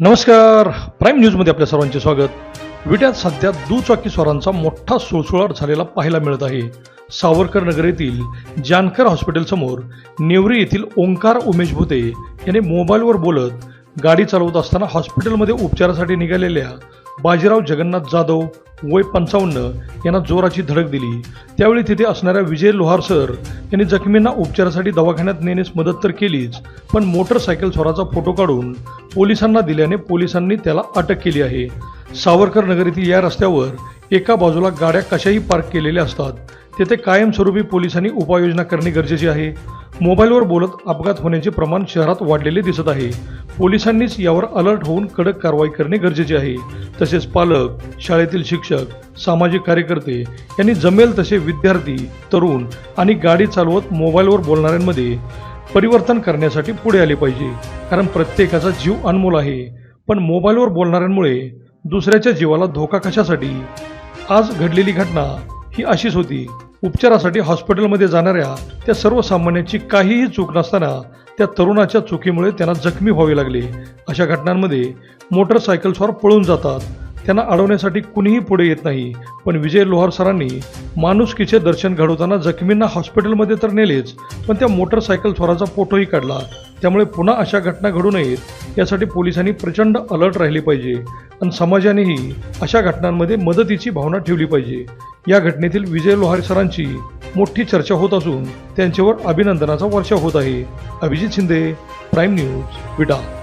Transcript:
नमस्कार. प्राईम न्यूजमध्ये आपल्या सर्वांचे स्वागत. विट्यात सध्या दुचाकी स्वारांचा मोठा सुळसुळाट झालेला पाहायला मिळत आहे. सावरकर नगर येथील जानकर हॉस्पिटलसमोर नेवरी येथील ओंकार उमेश भुते याने मोबाईलवर बोलत गाडी चालवत असताना हॉस्पिटलमध्ये उपचारासाठी निघालेल्या बाजीराव जगन्नाथ जाधव वय पंचावन्न यांना जोराची धडक दिली. त्यावेळी तिथे असणाऱ्या विजय लोहार सर यांनी जखमींना उपचारासाठी दवाखान्यात नेण्यास मदत तर केलीच पण मोटरसायकल स्वराचा फोटो काढून पोलिसांना दिल्याने पोलिसांनी त्याला अटक केली आहे. सावरकर नगर येथील या रस्त्यावर एका बाजूला गाड्या कशाही पार्क केलेल्या असतात. तेथे कायमस्वरूपी पोलिसांनी उपाययोजना करणे गरजेचे आहे. मोबाईलवर बोलत अपघात होण्याचे प्रमाण शहरात वाढलेले दिसत आहे. पोलिसांनीच यावर अलर्ट होऊन कडक कारवाई करणे गरजेचे आहे. तसेच पालक शाळेतील शिक्षक सामाजिक कार्यकर्ते यांनी जमेल तसे विद्यार्थी तरुण आणि गाडी चालवत मोबाईलवर बोलणाऱ्यांमध्ये परिवर्तन करण्यासाठी पुढे आले पाहिजे. कारण प्रत्येकाचा जीव अनमोल आहे. पण मोबाईलवर बोलणाऱ्यांमुळे दुसऱ्याच्या जीवाला धोका कशासाठी? आज घडलेली घटना ही अशीच होती. उपचारासाठी हॉस्पिटलमध्ये जाणाऱ्या त्या सर्वसामान्यांची काहीही चूक नसताना त्या तरुणाच्या चुकीमुळे त्यांना जखमी व्हावे लागले. अशा घटनांमध्ये मोटरसायकलस्वार पळून जातात. त्यांना अडवण्यासाठी कुणीही पुढे येत नाही. पण विजय लोहार सरांनी माणुसकीचे दर्शन घडवताना जखमींना हॉस्पिटलमध्ये तर नेलेच पण त्या मोटरसायकल स्वराचा फोटोही काढला. त्यामुळे पुन्हा अशा घटना घडू नयेत यासाठी पोलिसांनी प्रचंड अलर्ट राहिली पाहिजे आणि समाजानेही अशा घटनांमध्ये मदतीची भावना ठेवली पाहिजे. या घटनेतील विजय लोहार सरांची मोठी चर्चा होत असून त्यांच्यावर अभिनंदनाचा वर्षाव होत आहे. अभिजित शिंदे प्राईम न्यूज विडा.